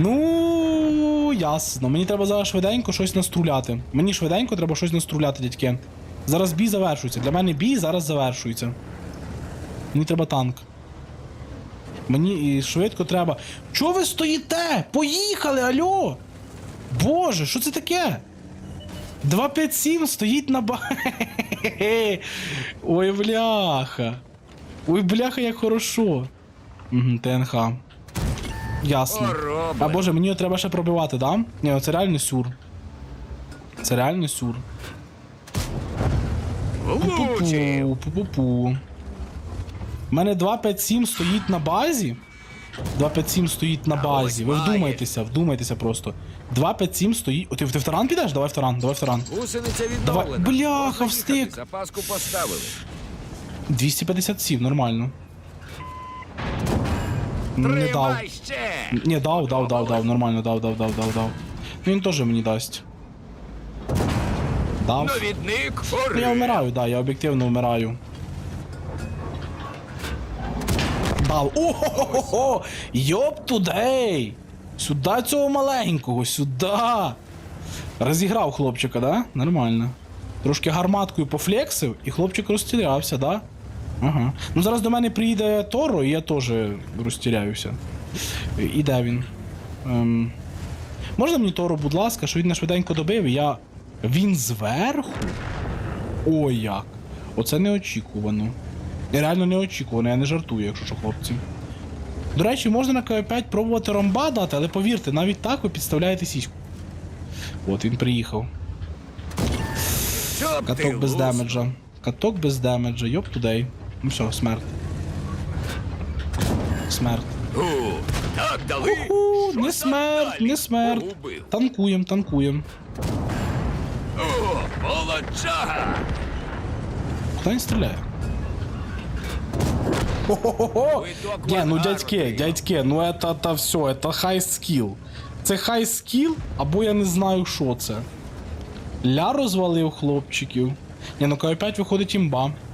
Ну, ясно. Мені треба зараз швиденько щось наструляти. Мені швиденько треба щось наструляти, дядьки. Зараз бій завершується. Для мене бій зараз завершується. Мені треба танк. Мені і швидко треба. Чого ви стоїте? Поїхали, альо! Боже, що це таке? 257 стоїть на ба. Ой, бляха. Ой, бляха, як хорошо. Угу, ТНХ. Ясно. А боже, мені його треба ще пробивати, да? Ні, це реально сюр. Це реально сюр. Пу-пу-пу, пу-пу-пу. У мене 257 стоїть на базі. 257 стоїть на базі. Ви вдумайтеся, вдумайтеся просто. 257 стоїть. О, ти, ти в таран підеш? Давай в таран, давай в таран. Гусениця Давай. відновлена. Бляха, встиг. Запаску поставили. 257, нормально. Не дав. Ні, дав, дав, дав, дав, нормально, дав, дав, дав, дав, дав. Ну він теж мені дасть. Дав. Навідник Ну, я вмираю, да, я об'єктивно вмираю. Дав. О-хо-хо-хо! Йоп тудей! Сюда цього маленького, сюди! Розіграв хлопчика, да? Нормально. Трошки гарматкою пофлексив, і хлопчик розтірявся, да? Ага. Ну зараз до мене приїде Торо, і я теж розтіряюся. І де він? Ем... Можна мені Торо, будь ласка, що він мене швиденько добив, і я. Він зверху? Ой як. Оце неочікувано. Реально неочікувано, я не жартую, якщо що, хлопці. До речі, можна на КВ5 пробувати ромба дати, але повірте, навіть так ви підставляєте сіську. От він приїхав. Каток без демеджа. Каток без демеджа, йоп тудей. Ну все, смерть. Смерть. У, Так дали. У, Що не там смерть, далі? не смерть. Погубив. Танкуєм, танкуєм. О, молодчага. Куди він стріляє? Хо-хо-хо-хо! Виток Не, ну вангару дядьки, прийняв. дядьки, ну это, это все, это хай скіл. Це хай скіл, або я не знаю, що це. Ля розвалив хлопчиків. Ні, ну К5 виходить імба.